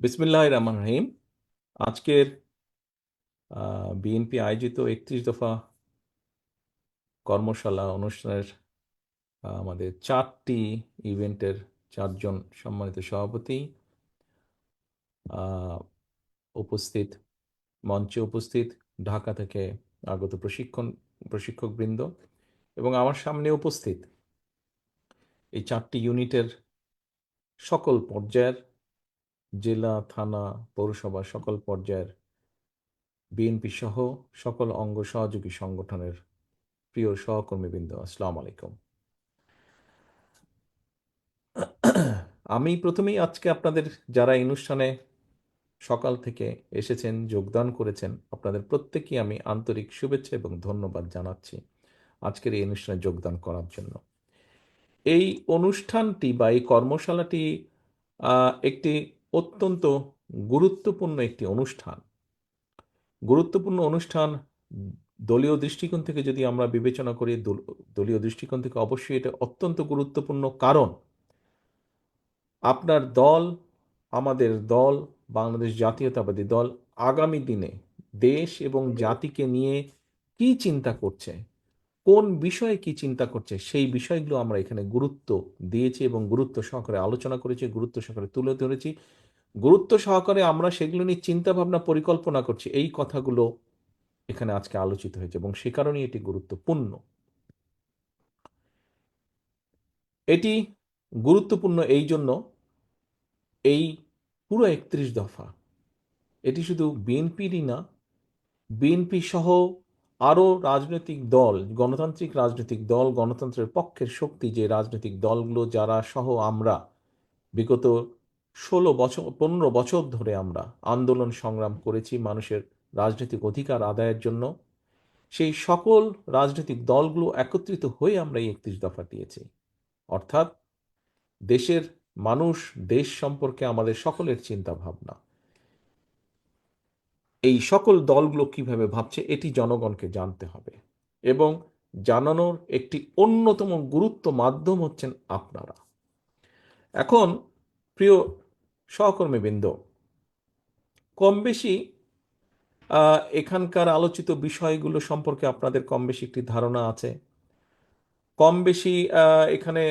বিসমিল্লাহ রহমান রহিম। আজকের বিএনপি আয়োজিত একত্রিশ দফা কর্মশালা অনুষ্ঠানের আমাদের চারটি ইভেন্টের চারজন সম্মানিত সভাপতি উপস্থিত, মঞ্চে উপস্থিত, ঢাকা থেকে আগত প্রশিক্ষণ, প্রশিক্ষকবৃন্দ এবং আমার সামনে উপস্থিত এই চারটি ইউনিটের সকল পর্যায়ের জেলা, থানা, পৌরসভা সকল পর্যায়ের বিএনপি সহ সকল অঙ্গ সহযোগী সংগঠনের প্রিয় সহকর্মীবৃন্দ, আসসালামু আলাইকুম। আমি প্রথমেই আজকে আপনাদের যারা এই অনুষ্ঠানে সকাল থেকে এসেছেন, যোগদান করেছেন, আপনাদের প্রত্যেকেই আমি আন্তরিক শুভেচ্ছা এবং ধন্যবাদ জানাচ্ছি আজকের এই অনুষ্ঠানে যোগদান করার জন্য। এই অনুষ্ঠানটি বা এই কর্মশালাটি একটি অত্যন্ত গুরুত্বপূর্ণ একটি অনুষ্ঠান। গুরুত্বপূর্ণ অনুষ্ঠান দলীয় দৃষ্টিকোণ থেকে যদি আমরা বিবেচনা করি, দল- দলীয় দৃষ্টিকোণ থেকে অবশ্যই এটা অত্যন্ত গুরুত্বপূর্ণ কারণ আপনার দল, আমাদের দল, বাংলাদেশ জাতীয়তাবাদী দল আগামী দিনে দেশ এবং জাতিকে নিয়ে কি চিন্তা করছে, কোন বিষয়ে কি চিন্তা করছে, সেই বিষয়গুলো আমরা এখানে গুরুত্ব দিয়েছি এবং গুরুত্ব সহকারে আলোচনা করেছি, গুরুত্ব সহকারে তুলে ধরেছি। গুরুত্ব সহকারে আমরা সেগুলো নিয়ে চিন্তা ভাবনা পরিকল্পনা করছি। এই কথাগুলো এখানে আজকে আলোচিত হয়েছে এবং সে কারণেই এটি গুরুত্বপূর্ণ। এটি গুরুত্বপূর্ণ এই জন্য এই পুরো একত্রিশ দফা, এটি শুধু বিএনপিরই না, বিএনপি সহ আরও রাজনৈতিক দল, গণতান্ত্রিক রাজনৈতিক দল, গণতন্ত্রের পক্ষের শক্তি যে রাজনৈতিক দলগুলো যারা সহ আমরা, বিগত ষোলো বছর, পনেরো বছর ধরে আমরা আন্দোলন সংগ্রাম করেছি মানুষের রাজনৈতিক অধিকার আদায়ের জন্য। সেই সকল রাজনৈতিক দলগুলো একত্রিত হয়ে আমরা এই একত্রিশ দফা দিয়েছি। অর্থাৎ দেশের মানুষ, দেশ সম্পর্কে আমাদের সকলের চিন্তা ভাবনা এই সকল দলগুলো কীভাবে ভাবছে এটি জনগণকে জানতে হবে এবং জানানোর একটি অন্যতম গুরুত্ব মাধ্যম হচ্ছেন আপনারা। এখন প্রিয় সহকর্মীবৃন্দ কম বেশি এখানকার আলোচিত বিষয়গুলো সম্পর্কে আপনাদের কম বেশি একটি ধারণা আছে। কম বেশি এখানে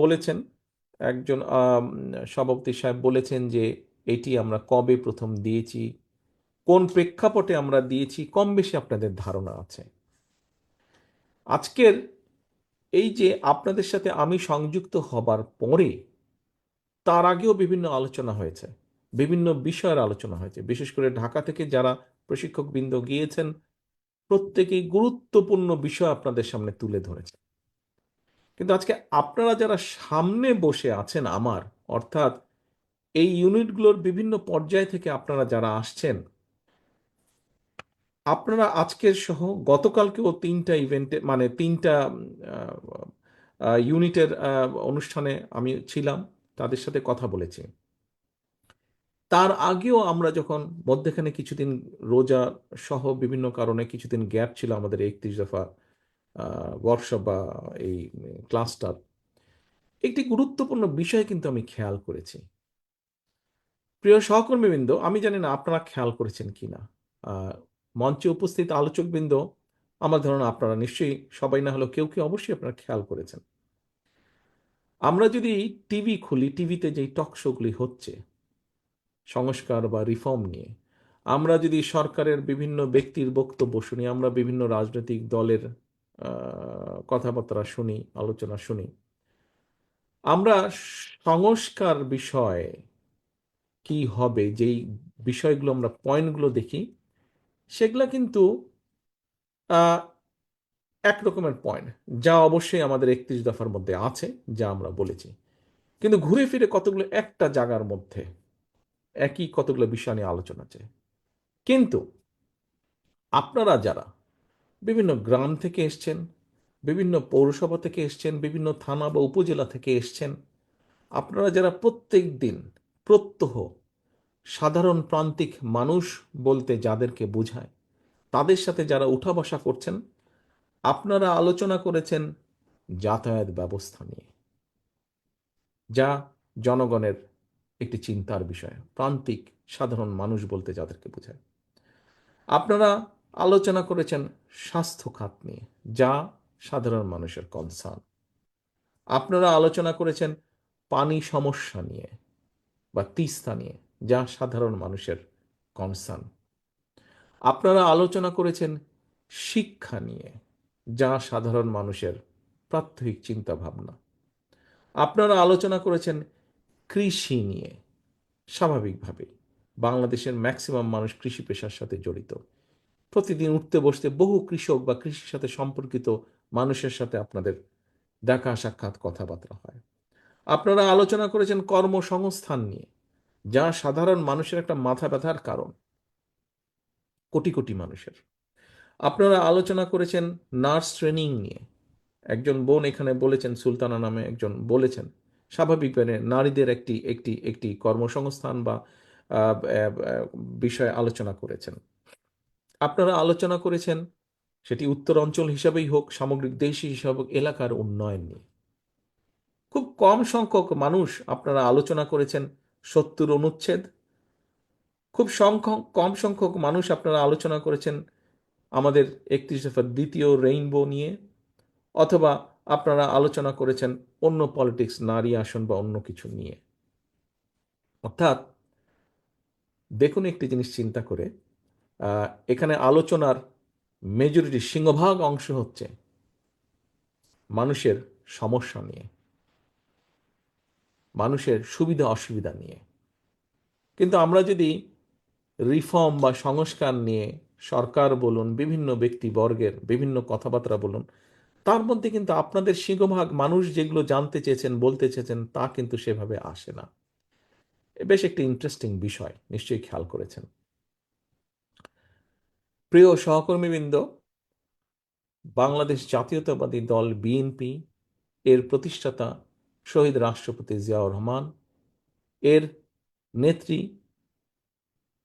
বলেছেন, একজন সভাপতি সাহেব বলেছেন যে এটি আমরা কবে প্রথম দিয়েছি, কোন প্রেক্ষাপটে আমরা দিয়েছি, কম বেশি আপনাদের ধারণা আছে। আজকের এই যে আপনাদের সাথে আমি সংযুক্ত হবার পরে তার আগেও বিভিন্ন আলোচনা হয়েছে, বিভিন্ন বিষয়ের আলোচনা হয়েছে। বিশেষ করে ঢাকা থেকে যারা প্রশিক্ষকবৃন্দ গিয়েছেন, প্রত্যেকেই গুরুত্বপূর্ণ বিষয় আপনাদের সামনে তুলে ধরেছে। কিন্তু আজকে আপনারা যারা সামনে বসে আছেন আমার, অর্থাৎ এই ইউনিটগুলোর বিভিন্ন পর্যায় থেকে আপনারা যারা আসছেন, আপনারা আজকের সহ গতকালকেও তিনটা ইভেন্টে মানে তিনটা ইউনিটের অনুষ্ঠানে আমি ছিলাম। তাদের সাথে কথা বলেছি। তার আগেও আমরা যখন মধ্যেখানে কিছুদিন রোজা সহ বিভিন্ন কারণে কিছুদিন গ্যাপ ছিল আমাদের একত্রিশ দফা ওয়ার্কশপ বা এই ক্লাসটার একটি গুরুত্বপূর্ণ বিষয় কিন্তু আমি খেয়াল করেছি। প্রিয় সহকর্মীবৃন্দ আমি জানি না আপনারা খেয়াল করেছেন কিনা। আহ, মঞ্চে উপস্থিত আলোচকবৃন্দ আমার ধারণা আপনারা নিশ্চয়ই সবাই না হলেও কেউ কেউ অবশ্যই আপনারা খেয়াল করেছেন। আমরা যদি টিভি খুলি টিভিতে যেই টক শোগুলি হচ্ছে, সংস্কার বা রিফর্ম নিয়ে, আমরা যদি সরকারের বিভিন্ন ব্যক্তির বক্তব্য শুনি, আমরা বিভিন্ন রাজনৈতিক দলের কথাবার্তা শুনি, আলোচনা শুনি, আমরা সংস্কার বিষয়ে কি হবে, যেই বিষয়গুলো আমরা পয়েন্টগুলো দেখি, সেগুলো কিন্তু এক রকমের পয়েন্ট যা অবশ্যই আমাদের একত্রিশ দফার মধ্যে আছে, যা আমরা বলেছি। কিন্তু ঘুরে ফিরে কতগুলো একটা জায়গার মধ্যে একই কতগুলো বিষয় নিয়ে আলোচনা আছে। কিন্তু আপনারা যারা বিভিন্ন গ্রাম থেকে এসছেন, বিভিন্ন পৌরসভা থেকে এসছেন, বিভিন্ন থানা বা উপজেলা থেকে এসছেন, আপনারা যারা প্রত্যেক দিন প্রত্যহ সাধারণ প্রান্তিক মানুষ বলতে যাদেরকে বোঝায়, তাদের সাথে যারা উঠা বসা করছেন আপনারা আলোচনা করেছেন যাতায়াত ব্যবস্থা নিয়ে, যা জনগণের একটি চিন্তার বিষয়, প্রান্তিক সাধারণ মানুষ বলতে যাদেরকে বোঝায়। আপনারা আলোচনা করেছেন স্বাস্থ্য খাত নিয়ে, যা সাধারণ মানুষের কনসার্ন আপনারা আলোচনা করেছেন পানি সমস্যা নিয়ে বা তিস্তা নিয়ে, যা সাধারণ মানুষের কনসার্ন আপনারা আলোচনা করেছেন শিক্ষা নিয়ে যা সাধারণ মানুষের প্রাত্যহিক চিন্তা ভাবনা আপনারা আলোচনা করেছেন কৃষি নিয়ে স্বাভাবিকভাবেই বাংলাদেশের ম্যাক্সিমাম মানুষ কৃষি পেশার সাথে জড়িত। প্রতিদিন উঠতে বসতে বহু কৃষক বা কৃষির সাথে সম্পর্কিত মানুষের সাথে আপনাদের দেখা সাক্ষাৎ কথাবার্তা হয়। আপনারা আলোচনা করেছেন কর্মসংস্থান নিয়ে, যা সাধারণ মানুষের একটা মাথা ব্যথার কারণ। কোটি কোটি মানুষের। আপনারা আলোচনা করেছেন নার্স ট্রেনিং নিয়ে। একজন বোন এখানে বলেছেন, সুলতানা নামে একজন বলেছেন স্বাভাবিকভাবে নারীদের একটি একটি একটি কর্মসংস্থান বা বিষয়ে আলোচনা করেছেন। আপনারা আলোচনা করেছেন সেটি উত্তর অঞ্চল হিসাবেই হোক, সামগ্রিক দেশ হিসাবে এলাকার উন্নয়ন নিয়ে। খুব কম সংখ্যক মানুষ আপনারা আলোচনা করেছেন সত্তর অনুচ্ছেদ। খুব সংখ্যক, কম সংখ্যক মানুষ আপনারা আলোচনা করেছেন আমাদের একত্রিশ দফার দ্বিতীয় রেইনবো নিয়ে, অথবা আপনারা আলোচনা করেছেন অন্য পলিটিক্স নারী আসন বা অন্য কিছু নিয়ে। অর্থাৎ, দেখুন একটি জিনিস চিন্তা করে এখানে আলোচনার মেজরিটি সিংহভাগ অংশ হচ্ছে মানুষের সমস্যা নিয়ে, মানুষের সুবিধা অসুবিধা নিয়ে। কিন্তু আমরা যদি রিফর্ম বা সংস্কার নিয়ে সরকার বলুন, বিভিন্ন ব্যক্তিবর্গের বিভিন্ন কথাবার্তা বলুন, তার মধ্যে কিন্তু আপনাদের সিংহভাগ মানুষ যেগুলো জানতে চেয়েছেন, বলতে চেয়েছেন, তা কিন্তু সেভাবে আসে না। বেশ একটি ইন্টারেস্টিং বিষয়, নিশ্চয়ই খেয়াল করেছেন। প্রিয় সহকর্মীবৃন্দ, বাংলাদেশ জাতীয়তাবাদী দল বিএনপি এর প্রতিষ্ঠাতা শহীদ রাষ্ট্রপতি জিয়াউর রহমান, এর নেত্রী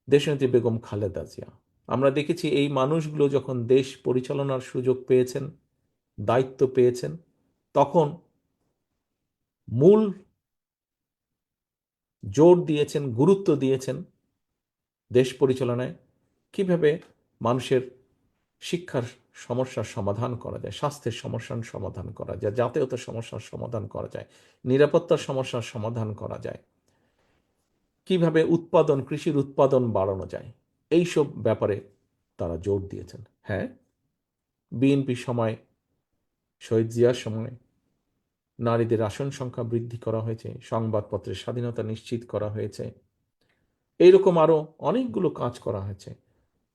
দেশনেত্রী বেগম খালেদা জিয়া। আমরা দেখেছি এই মানুষগুলো যখন দেশ পরিচালনার সুযোগ পেয়েছেন, দায়িত্ব পেয়েছেন, তখন মূল জোর দিয়েছেন, গুরুত্ব দিয়েছেন দেশ পরিচালনায় কীভাবে মানুষের শিক্ষার সমস্যার সমাধান করা যায়, স্বাস্থ্যের সমস্যার সমাধান করা যায়, জাতীয়তার সমস্যার সমাধান করা যায়, নিরাপত্তার সমস্যার সমাধান করা যায়, কীভাবে উৎপাদন, কৃষির উৎপাদন বাড়ানো যায় এইসব ব্যাপারে তারা জোর দিয়েছেন। হ্যাঁ বিএনপির সময়, শহীদ জিয়ার সময় নারীদের আসন সংখ্যা বৃদ্ধি করা হয়েছে, সংবাদপত্রের স্বাধীনতা নিশ্চিত করা হয়েছে। এইরকম আরও অনেকগুলো কাজ করা হয়েছে।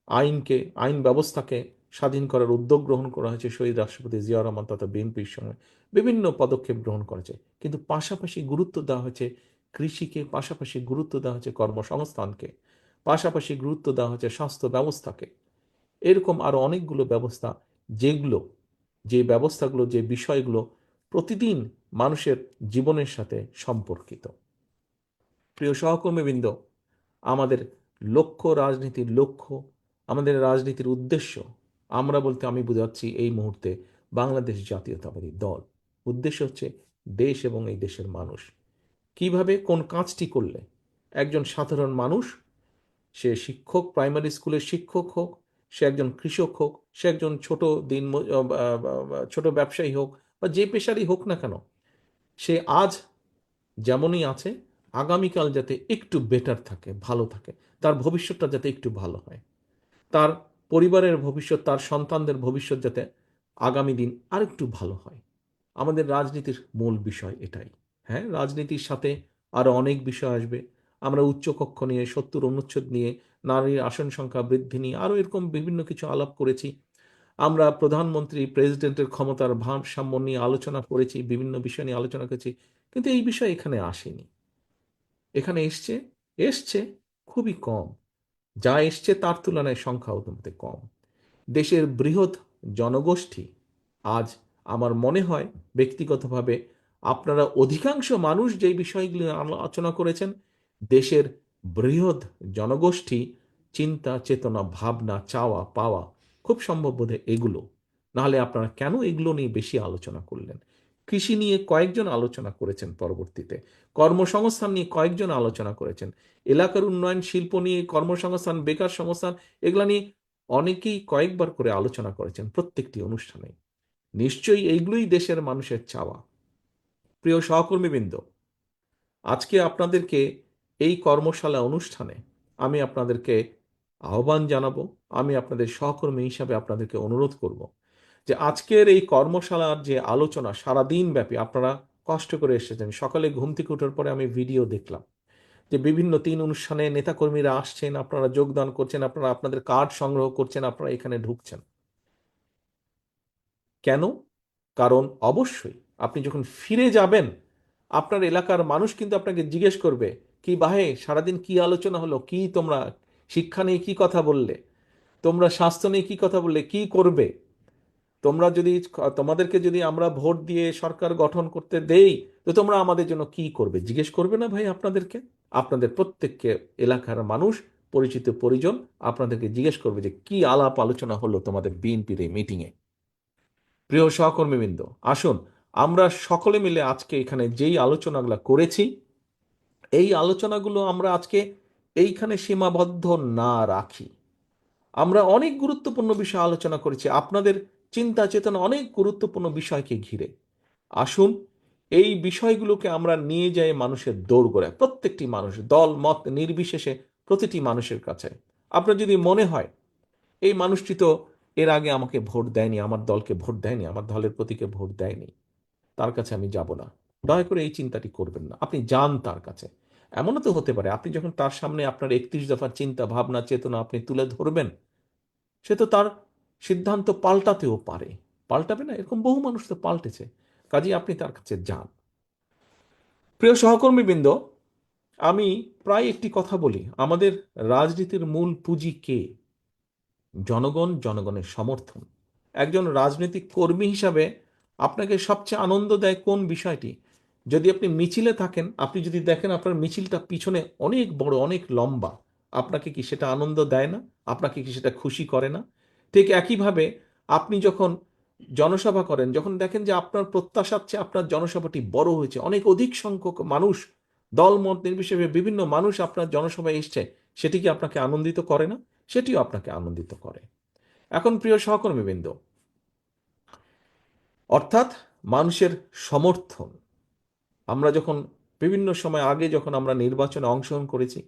আইনকে, আইন ব্যবস্থাকে স্বাধীন করার উদ্যোগ গ্রহণ করা হয়েছে শহীদ রাষ্ট্রপতি জিয়া রহমান তথা বিএনপির সময়। বিভিন্ন পদক্ষেপ গ্রহণ করেছে। কিন্তু পাশাপাশি গুরুত্ব দেওয়া হয়েছে কৃষিকে, পাশাপাশি গুরুত্ব দেওয়া হয়েছে কর্মসংস্থানকে। পাশাপাশি গুরুত্ব দেওয়া হচ্ছে স্বাস্থ্য ব্যবস্থাকে। এরকম আরও অনেকগুলো ব্যবস্থা যেগুলো, যে ব্যবস্থাগুলো, যে বিষয়গুলো প্রতিদিন মানুষের জীবনের সাথে সম্পর্কিত। প্রিয় সহকর্মীবৃন্দ, আমাদের লক্ষ্য রাজনীতির লক্ষ্য, আমাদের রাজনীতির উদ্দেশ্য, আমরা বলতে আমি বোঝাচ্ছি এই মুহূর্তে বাংলাদেশ জাতীয়তাবাদী দল। উদ্দেশ্য হচ্ছে দেশ এবং এই দেশের মানুষ। কীভাবে, কোন কাজটি করলে একজন সাধারণ মানুষ সে শিক্ষক প্রাইমারি স্কুলের শিক্ষক হোক, সে একজন কৃষক হোক, সে একজন ছোট দিন ছোট ব্যবসায়ী হোক বা যে পেশারই হোক না কেন, সে আজ যেমনই আছে, আগামীকাল যাতে একটু বেটার থাকে, ভালো থাকে, তার ভবিষ্যৎটা যাতে একটু ভালো হয়, তার পরিবারের ভবিষ্যৎ, তার সন্তানদের ভবিষ্যৎ যাতে আগামী দিন আরেকটু ভালো হয়। আমাদের রাজনীতির মূল বিষয় এটাই হ্যাঁ? রাজনীতির সাথে আরও অনেক বিষয় আসবে। আমরা উচ্চকক্ষ নিয়ে, সত্তর অনুচ্ছেদ নিয়ে, নারীর আসন সংখ্যা বৃদ্ধি নিয়ে আরও এরকম বিভিন্ন কিছু আলাপ করেছি। আমরা প্রধানমন্ত্রী, প্রেসিডেন্টের ক্ষমতার ভারসাম্য নিয়ে আলোচনা করেছি, বিভিন্ন বিষয় নিয়ে আলোচনা করেছি, কিন্তু এই বিষয় এখানে আসেনি। এখানে এসছে এসছে খুবই কম। যা এসছে তার তুলনায় সংখ্যা অত্যন্ত কম। দেশের বৃহৎ জনগোষ্ঠী আজ আমার মনে হয় ব্যক্তিগতভাবে আপনারা অধিকাংশ মানুষ যেই বিষয়গুলি আলোচনা করেছেন দেশের বৃহৎ জনগোষ্ঠী, চিন্তা, চেতনা, ভাবনা, চাওয়া, পাওয়া, খুব সম্ভব বোধে এগুলো। নাহলে আপনারা কেন এগুলো নিয়ে বেশি আলোচনা করলেন? কৃষি নিয়ে কয়েকজন আলোচনা করেছেন পরবর্তীতে। কর্মসংস্থান নিয়ে কয়েকজন আলোচনা করেছেন। এলাকার উন্নয়ন, শিল্প নিয়ে কর্মসংস্থান, বেকার সংস্থান, এগুলা নিয়ে অনেকেই কয়েকবার করে আলোচনা করেছেন প্রত্যেকটি অনুষ্ঠানে। নিশ্চয়ই এইগুলোই দেশের মানুষের চাওয়া। প্রিয় সহকর্মীবৃন্দ, আজকে আপনাদেরকে এই কর্মশালা অনুষ্ঠানে আমি আপনাদেরকে আহ্বান জানাব, আমি আপনাদের সহকর্মী হিসাবে আপনাদেরকে অনুরোধ করব যে আজকের এই কর্মশালার যে আলোচনা সারাদিন ব্যাপী আপনারা কষ্ট করে এসেছেন। সকালে ঘুম থেকে ওঠার পরে আমি ভিডিও দেখলাম যে বিভিন্ন তিন অনুষ্ঠানে নেতাকর্মীরা আসছেন, আপনারা যোগদান করছেন, আপনারা আপনাদের কার্ড সংগ্রহ করছেন, আপনারা এখানে ঢুকছেন। কেন? কারণ অবশ্যই আপনি যখন ফিরে যাবেন, আপনার এলাকার মানুষ কিন্তু আপনাকে জিজ্ঞেস করবে কি বাহে? সারাদিন কি আলোচনা হলো? কি তোমরা? শিক্ষা নিয়ে কি কথা বললে? তোমরা স্বাস্থ্য নিয়ে কি কথা বললে? কি করবে? তোমরা যদি, তোমাদেরকে যদি আমরা ভোট দিয়ে সরকার গঠন করতে দেই, তো তোমরা আমাদের জন্য কি করবে? জিজ্ঞেস করবে না ভাই আপনাদেরকে? আপনাদের প্রত্যেককে এলাকার মানুষ, পরিচিত পরিজন আপনাদেরকে জিজ্ঞেস করবে যে কি আলাপ আলোচনা হলো তোমাদের বিএনপির এই মিটিংয়ে প্রিয় সহকর্মীবৃন্দ, আসুন, আমরা সকলে মিলে আজকে এখানে যেই আলোচনাগুলো করেছি এই আলোচনাগুলো আমরা আজকে এইখানে সীমাবদ্ধ না রাখি। আমরা অনেক গুরুত্বপূর্ণ বিষয় আলোচনা করেছি। আপনাদের চিন্তা চেতনা অনেক গুরুত্বপূর্ণ বিষয়কে ঘিরে। আসুন, এই বিষয়গুলোকে আমরা নিয়ে যাই মানুষের দৌড় দৌড়গোড়ায় প্রত্যেকটি মানুষ, দল, মত নির্বিশেষে প্রতিটি মানুষের কাছে। আপনার যদি মনে হয়, এই মানুষটি তো এর আগে আমাকে ভোট দেয়নি, আমার দলকে ভোট দেয়নি, আমার দলের প্রতীকে ভোট দেয়নি, তার কাছে আমি যাব না। দয়া করে এই চিন্তাটি করবেন না। আপনি যান তার কাছে। এমনও তো হতে পারে, আপনি যখন তার সামনে আপনার একত্রিশ দফার চিন্তা, ভাবনা, চেতনা আপনি তুলে ধরবেন, সে তো তার সিদ্ধান্ত পাল্টাতেও পারে। পাল্টাবে না? এরকম বহু মানুষ তো পাল্টেছে। কাজেই আপনি তার কাছে যান। প্রিয় সহকর্মীবৃন্দ, আমি প্রায় একটি কথা বলি। আমাদের রাজনীতির মূল পুঁজি কে? জনগণ, জনগণের সমর্থন। একজন রাজনৈতিক কর্মী হিসাবে আপনাকে সবচেয়ে আনন্দ দেয় কোন বিষয়টি? যদি আপনি মিছিলে থাকেন, আপনি যদি দেখেন আপনার মিছিলটা পিছনে অনেক বড়, অনেক লম্বা, আপনাকে কি সেটা আনন্দ দেয় না? আপনাকে কি সেটা খুশি করে না? ঠিক একইভাবে আপনি যখন জনসভা করেন, যখন দেখেন যে আপনার প্রত্যাশার চেয়ে আপনার জনসভাটি বড় হয়েছে, অনেক অধিক সংখ্যক মানুষ দল মত নির্বিশেষে বিভিন্ন মানুষ আপনার জনসভায় এসছে, সেটি কি আপনাকে আনন্দিত করে না? সেটিও আপনাকে আনন্দিত করে। এখন প্রিয় সহকর্মীবৃন্দ, অর্থাৎ মানুষের সমর্থন আমরা যখন বিভিন্ন সময় আগে যখন আমরা নির্বাচনে অংশগ্রহণ করেছি,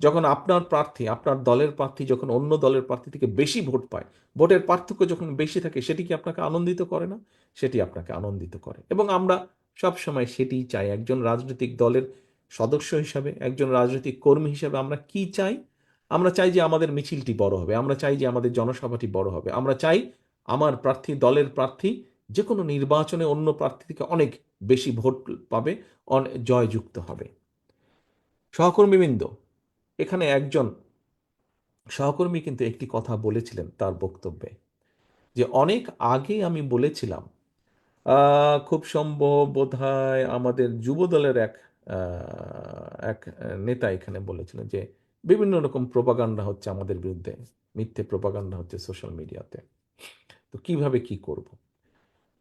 যখন আপনার প্রার্থী, আপনার দলের প্রার্থী যখন অন্য দলের প্রার্থী থেকে বেশি ভোট পায়, ভোটের পার্থক্য যখন বেশি থাকে, সেটি কি আপনাকে আনন্দিত করে না? সেটি আপনাকে আনন্দিত করে। এবং আমরা সব সময় সেটি চাই। একজন রাজনৈতিক দলের সদস্য হিসাবে, একজন রাজনৈতিক কর্মী হিসাবে আমরা কি চাই? আমরা চাই যে আমাদের মিছিলটি বড় হবে। আমরা চাই যে আমাদের জনসভাটি বড় হবে। আমরা চাই আমার প্রার্থী, দলের প্রার্থী যে কোনো নির্বাচনে অন্য প্রার্থী থেকে অনেক বেশি ভোট পাবে, অন জয়যুক্ত হবে। সহকর্মীবৃন্দ, এখানে একজন সহকর্মী কিন্তু একটি কথা বলেছিলেন তার বক্তব্যে, যে অনেক আগে আমি বলেছিলাম খুব সম্ভব বোধ আমাদের যুবদলের এক এক নেতা এখানে বলেছিলেন যে বিভিন্ন রকম প্রপাগান্ডা হচ্ছে আমাদের বিরুদ্ধে, মিথ্যে প্রপাগান্ডা হচ্ছে সোশ্যাল মিডিয়াতে। তো কীভাবে কি করব?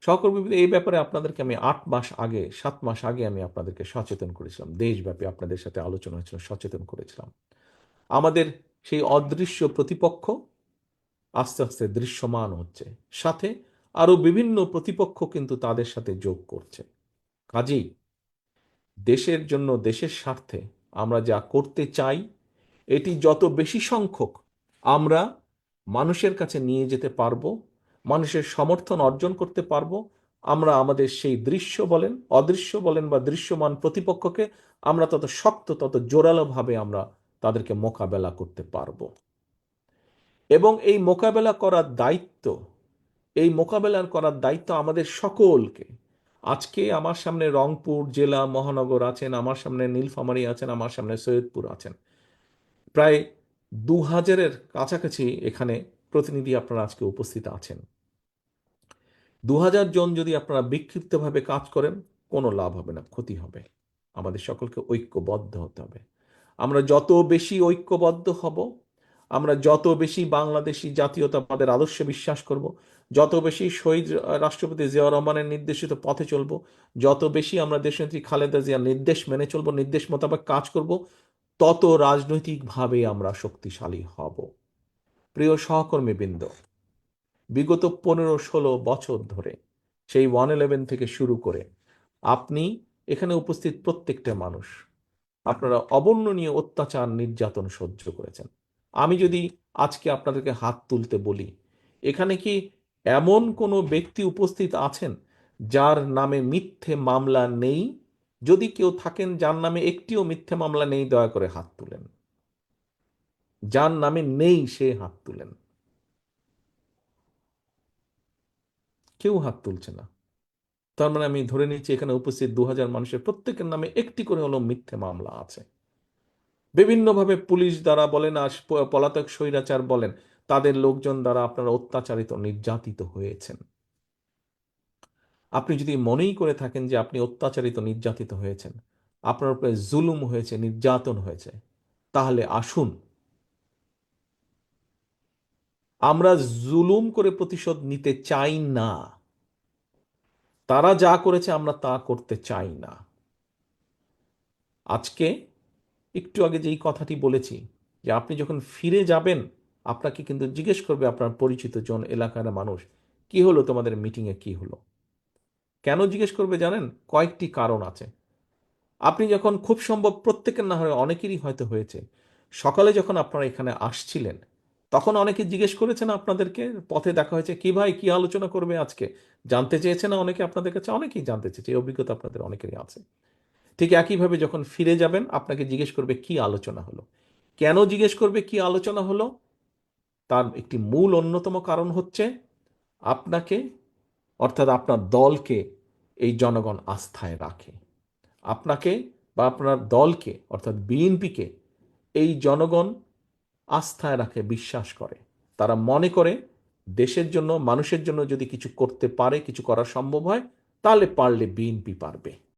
সহকর্মী এই ব্যাপারে আপনাদেরকে আমি আট মাস আগে, সাত মাস আগে আমি আপনাদেরকে সচেতন করেছিলাম। দেশব্যাপী আপনাদের সাথে আলোচনা হয়েছিল, সচেতন করেছিলাম। আমাদের সেই অদৃশ্য প্রতিপক্ষ আস্তে আস্তে দৃশ্যমান হচ্ছে। সাথে আরও বিভিন্ন প্রতিপক্ষ কিন্তু তাদের সাথে যোগ করছে। কাজেই দেশের জন্য, দেশের স্বার্থে আমরা যা করতে চাই, এটি যত বেশি সংখ্যক আমরা মানুষের কাছে নিয়ে যেতে পারব মানুষের সমর্থন অর্জন করতে পারব। আমরা আমাদের সেই দৃশ্য বলেন, অদৃশ্য বলেন বা দৃশ্যমান প্রতিপক্ষকে আমরা তত শক্ত, তত জোরালোভাবে আমরা তাদেরকে মোকাবেলা করতে পারব। এবং এই মোকাবেলা করার দায়িত্ব, এই মোকাবেলা করার দায়িত্ব আমাদের সকলকে। আজকে আমার সামনে রংপুর জেলা মহানগর আছেন, আমার সামনে নীলফামারী আছেন, আমার সামনে সৈয়দপুর আছেন। প্রায় দু হাজারের কাছাকাছি এখানে প্রতিনিধি আপনারা আজকে উপস্থিত আছেন। দু হাজার জন যদি আপনারা বিক্ষিপ্তভাবে কাজ করেন, কোনো লাভ হবে না, ক্ষতি হবে। আমাদের সকলকে ঐক্যবদ্ধ হতে হবে। আমরা যত বেশি ঐক্যবদ্ধ হব, আমরা যত বেশি বাংলাদেশি জাতীয়তাবাদের আদর্শে বিশ্বাস করব, যত বেশি শহীদ রাষ্ট্রপতি জিয়াউর রহমানের নির্দেশিত পথে চলব, যত বেশি আমরা দেশনেত্রী খালেদা জিয়ার নির্দেশ মেনে চলব, নির্দেশ মোতাবেক কাজ করব, তত রাজনৈতিকভাবে আমরা শক্তিশালী হব। প্রিয় সহকর্মীবৃন্দ বিগত পনেরো ষোলো বছর ধরে সেই ওয়ান ইলেভেন থেকে শুরু করে আপনি এখানে উপস্থিত প্রত্যেকটা মানুষ। আপনারা অবর্ণনীয় অত্যাচার নির্যাতন সহ্য করেছেন। আমি যদি আজকে আপনাদেরকে হাত তুলতে বলি, এখানে কি এমন কোনো ব্যক্তি উপস্থিত আছেন যার নামে মিথ্যে মামলা নেই? যদি কেউ থাকেন যার নামে একটিও মিথ্যে মামলা নেই, দয়া করে হাত তুলেন। যার নামে নেই সে হাত তুলেন। কেউ হাত তুলছে না। তার মানে আমি ধরে নিচ্ছি এখানে উপস্থিত দু হাজার মানুষের প্রত্যেকের নামে একটি করে হলো মিথ্যে মামলা আছে। বিভিন্নভাবে পুলিশ দ্বারা বলেন আর পলাতক স্বৈরাচার বলেন, তাদের লোকজন দ্বারা আপনারা অত্যাচারিত, নির্যাতিত হয়েছেন। আপনি যদি মনেই করে থাকেন যে আপনি অত্যাচারিত, নির্যাতিত হয়েছেন, আপনার উপরে জুলুম হয়েছে, নির্যাতন হয়েছে, তাহলে আসুন। আমরা জুলুম করে প্রতিশোধ নিতে চাই না। তারা যা করেছে আমরা তা করতে চাই না। আজকে একটু আগে যেই কথাটি বলেছি যে আপনি যখন ফিরে যাবেন, আপনাকে কিন্তু জিজ্ঞেস করবে আপনার পরিচিত জন, এলাকার মানুষ, কি হলো তোমাদের মিটিংয়ে কি হলো? কেন জিজ্ঞেস করবে জানেন? কয়েকটি কারণ আছে। আপনি যখন খুব সম্ভব প্রত্যেকের না হয় অনেকেরই হয়তো হয়েছে। সকালে যখন আপনারা এখানে আসছিলেন তখন অনেকে জিজ্ঞেস করেছেন আপনাদেরকে, পথে দেখা হয়েছে, কি ভাই, কি আলোচনা করবে আজকে? জানতে চেয়েছে না অনেকে আপনাদের কাছে, অনেকেই জানতে চেয়েছে, এই অভিজ্ঞতা আপনাদের অনেকেরই আছে। ঠিক একইভাবে যখন ফিরে যাবেন, আপনাকে জিজ্ঞেস করবে, কি আলোচনা হলো? কেন জিজ্ঞেস করবে, কি আলোচনা হলো? তার একটি মূল অন্যতম কারণ হচ্ছে, আপনাকে, অর্থাৎ আপনার দলকে এই জনগণ আস্থায় রাখে। আপনাকে বা আপনার দলকে, অর্থাৎ বিএনপিকে, এই জনগণ আস্থায় রাখে, বিশ্বাস করে। তারা মনে করে দেশের জন্য, মানুষের জন্য যদি কিছু করতে পারে, কিছু করা সম্ভব হয়, তাহলে পারলে বিএনপি পারবে।